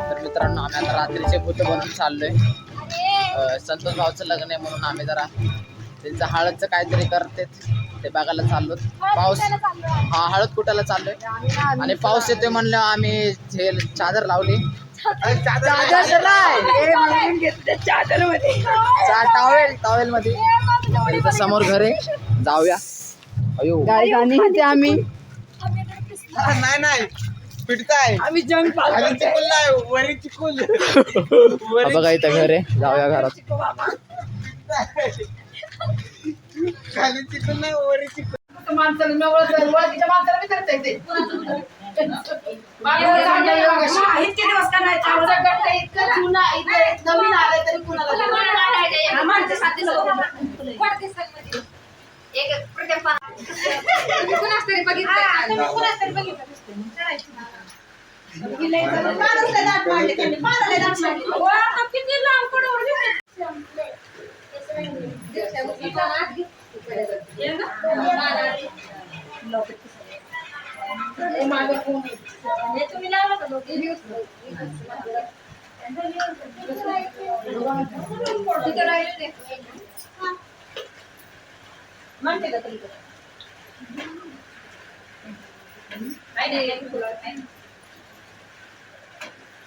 तर मित्रांनो आम्ही आता रात्रीचे बुद्ध बनवून चाललोय. संतोष भाऊचं लग्न आहे म्हणून आम्ही जरा त्यांचं हळदचं काहीतरी करते ते बघायला चाललो. पाऊस हा हळद कुटायला चाललोय. आणि पाऊस येतोय म्हणलं आम्ही हे चादर लावली. चादर नाही. चा टॉवेल टॉवेल मध्ये समोर घर आहे. जाऊया. अयो. आम्ही. नाही नाही. पिटताय आम्ही जंग खाली चिकुल नाही वरी चिकुल हा बघा इथं घर आहे जाऊया घरात खाली चिकुल नाही वरी चिकुल माणसाला न ओळख- ओळखीच्या माणसाला विचारता येते. इतके दिवस का नाही? आमचा गट आहे इतकं जुना, इथं नवीन आलंय तरी कुणाला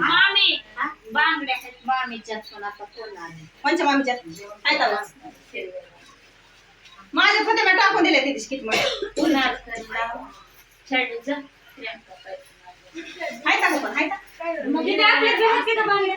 मामी बांगड्या मामीच्या सोनाचा फोन आले? पंचमामीच्या काय माझ्या मी टाकून दिले तिथे किटमध्ये पुन्हा करला छडीचं प्रियंका पैसे हाय का पण हाय का? मग तिथे आपल्या घरात तिथं बांगड्या?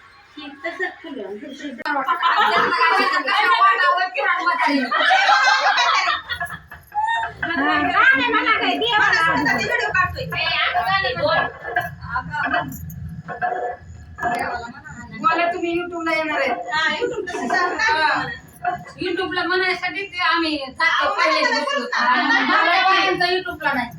मला तुम्ही युट्यूबला येणार आहे युट्यूबला म्हणायसाठी ते आम्ही युट्यूबला नाही.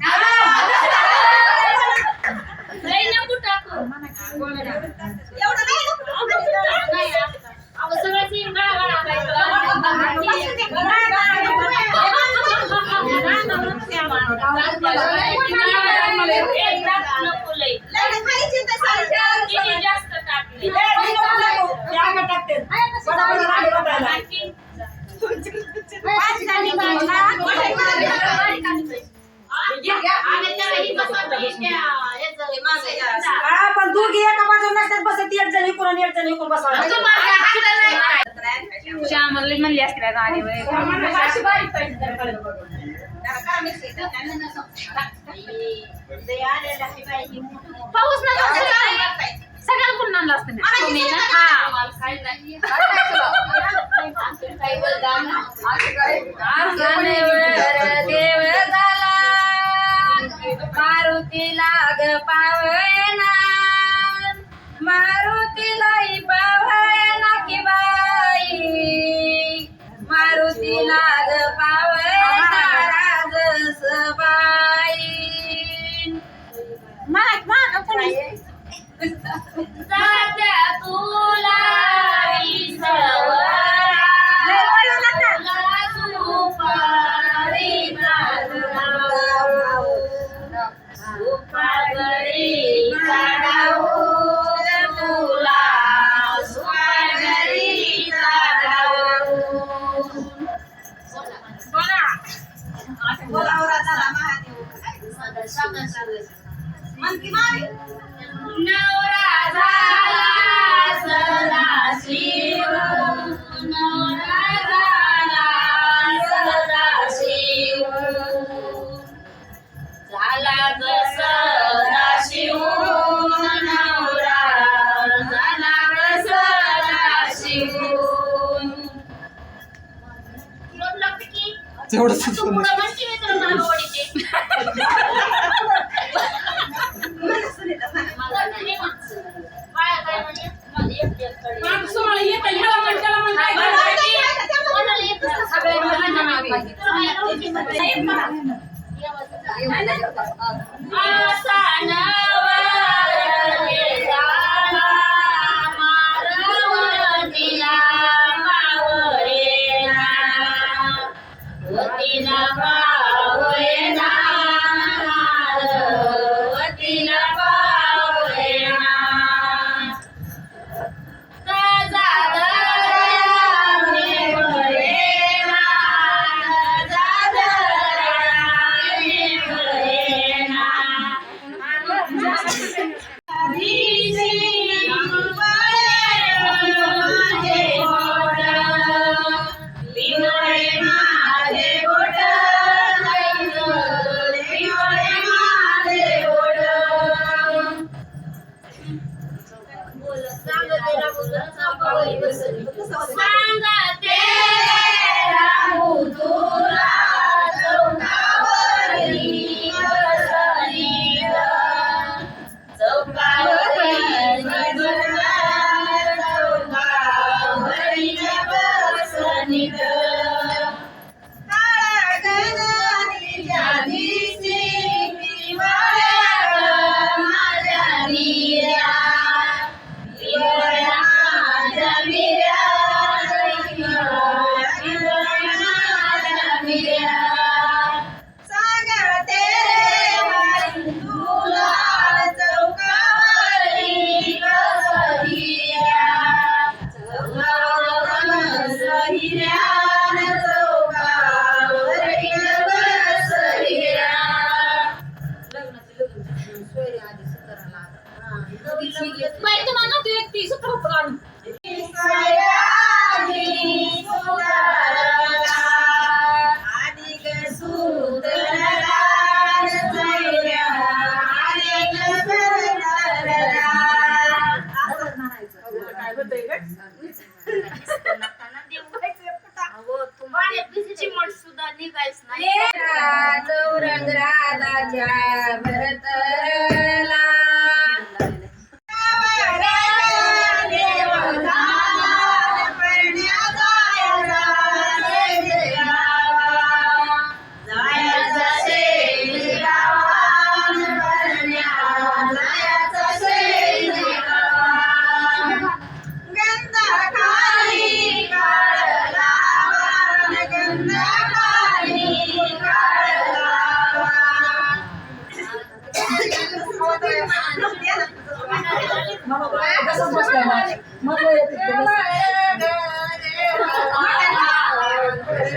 मी ना देव झाला मारुतीला ग पावना मारुतीला पावना की बाई मारुतीला ग पावना राजस जात्या तुला. Asana wa सुद्धा निघायच नाही. चौरंग राधाच्या भरतला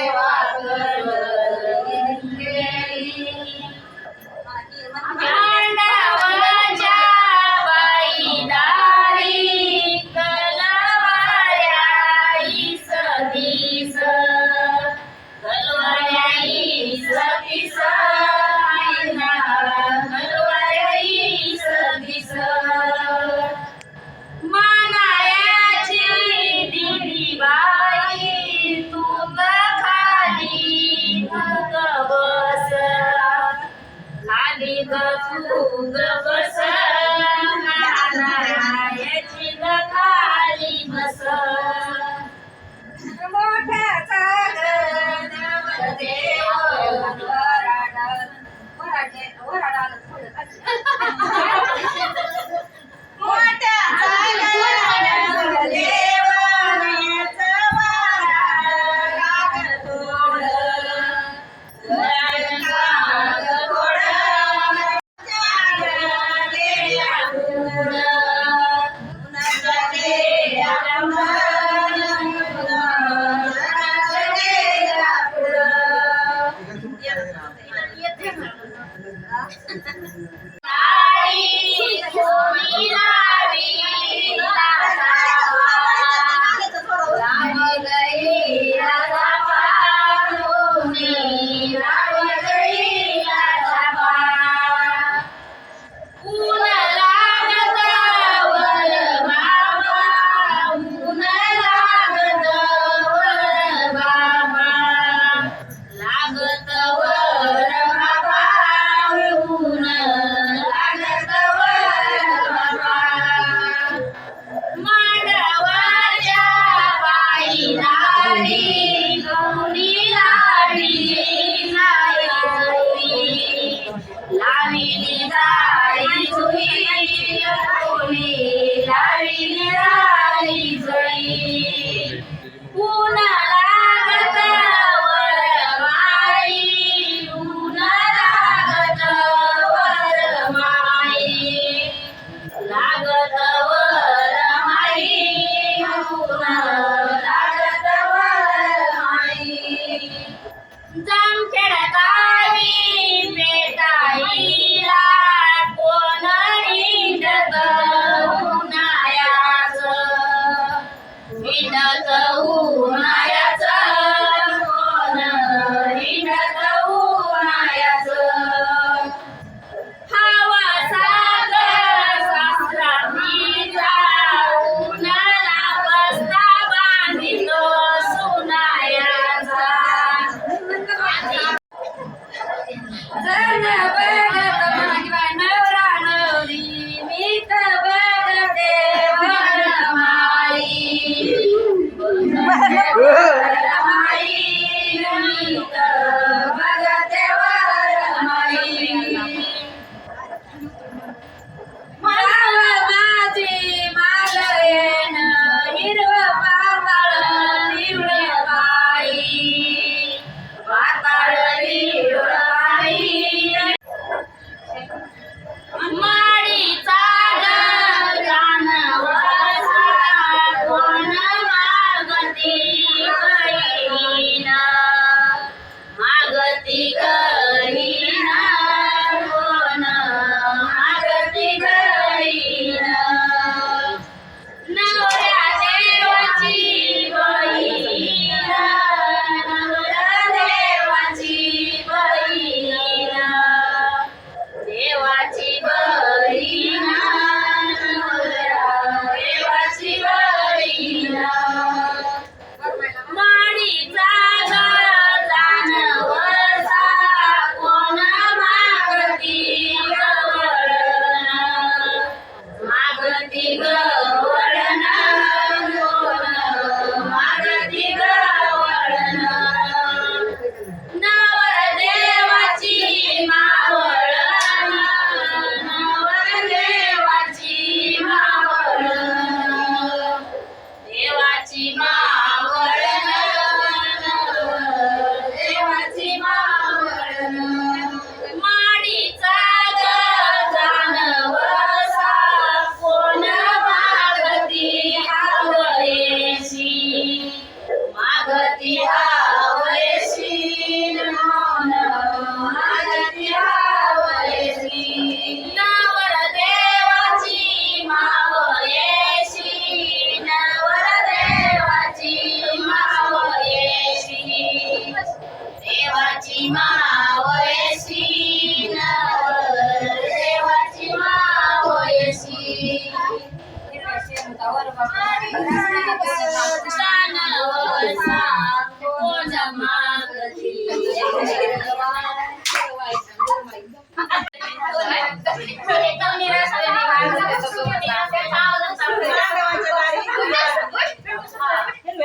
Yeah.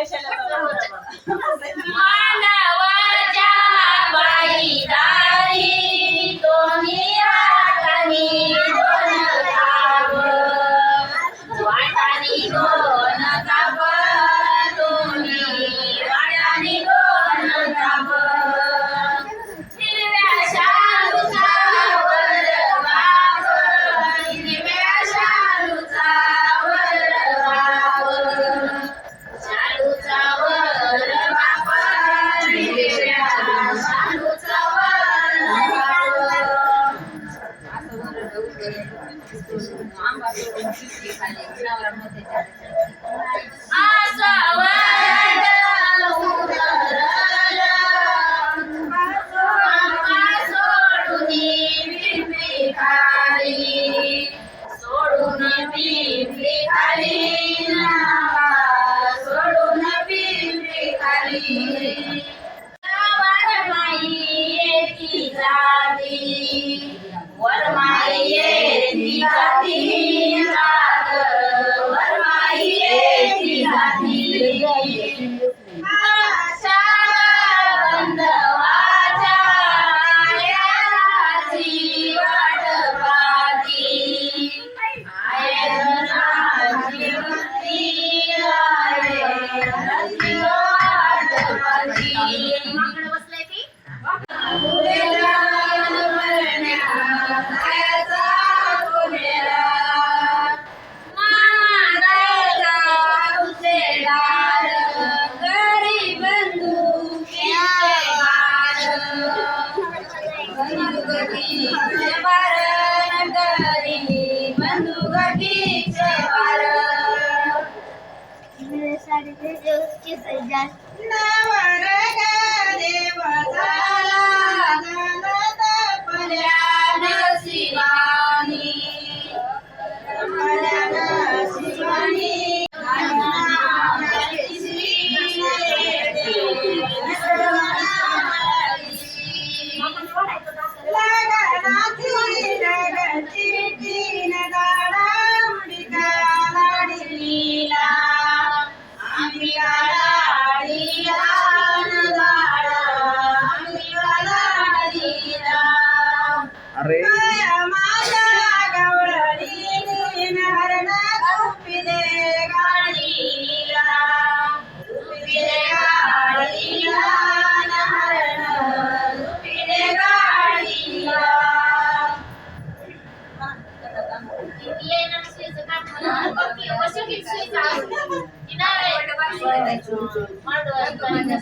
special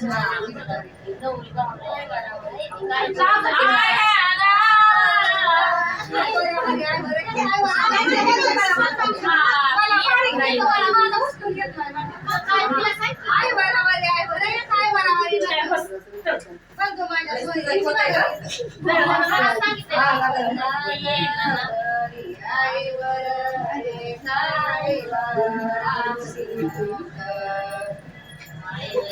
I will, I will, I will,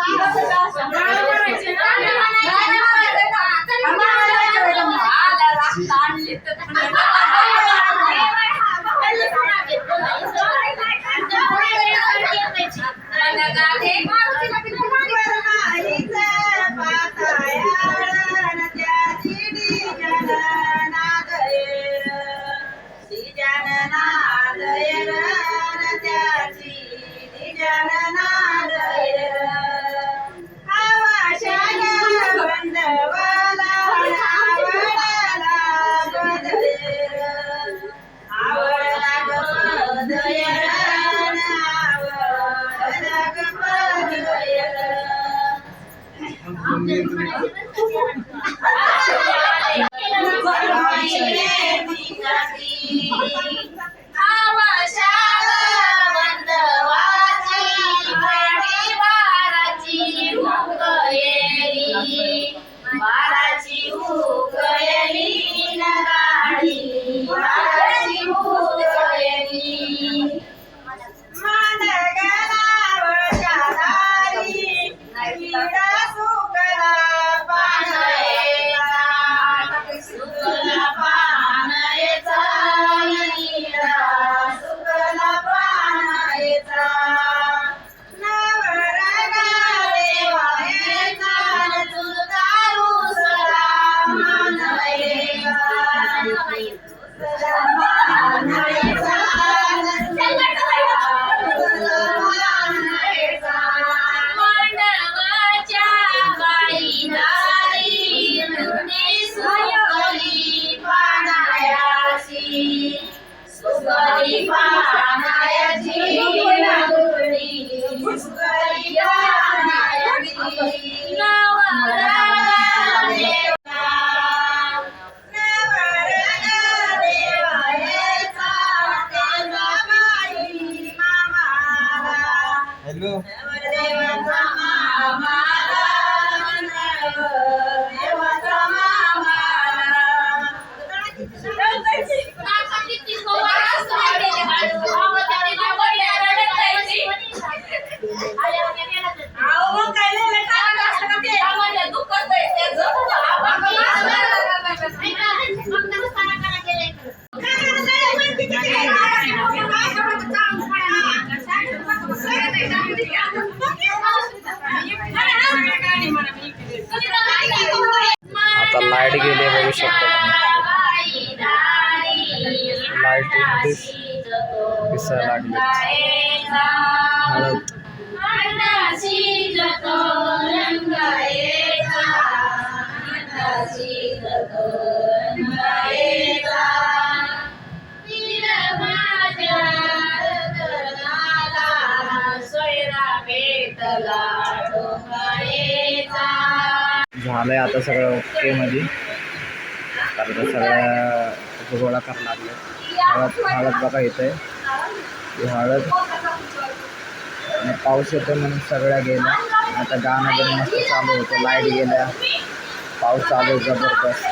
来来来来来！light दिसायला लागले हळद झालंय आता सगळं ओके मध्ये. आता सगळ्या गोळा करायला लागलं हळद हळद बघा इथे. आहे ही हळद आणि पाऊस येतो म्हणून सगळ्या गेल्या. आता गाणं वगैरे मस्त चालू होतं. लाइट गेल्या. पाऊस चालू जबरदस्त.